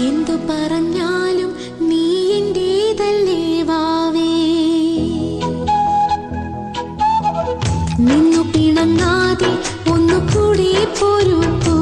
എന്തു പറഞ്ഞാലും നീ എന്റേതല്ലേ വാവേ? നിന്നു പിണങ്ങാതെ ഒന്നു കൂടി പൊരുത്തു.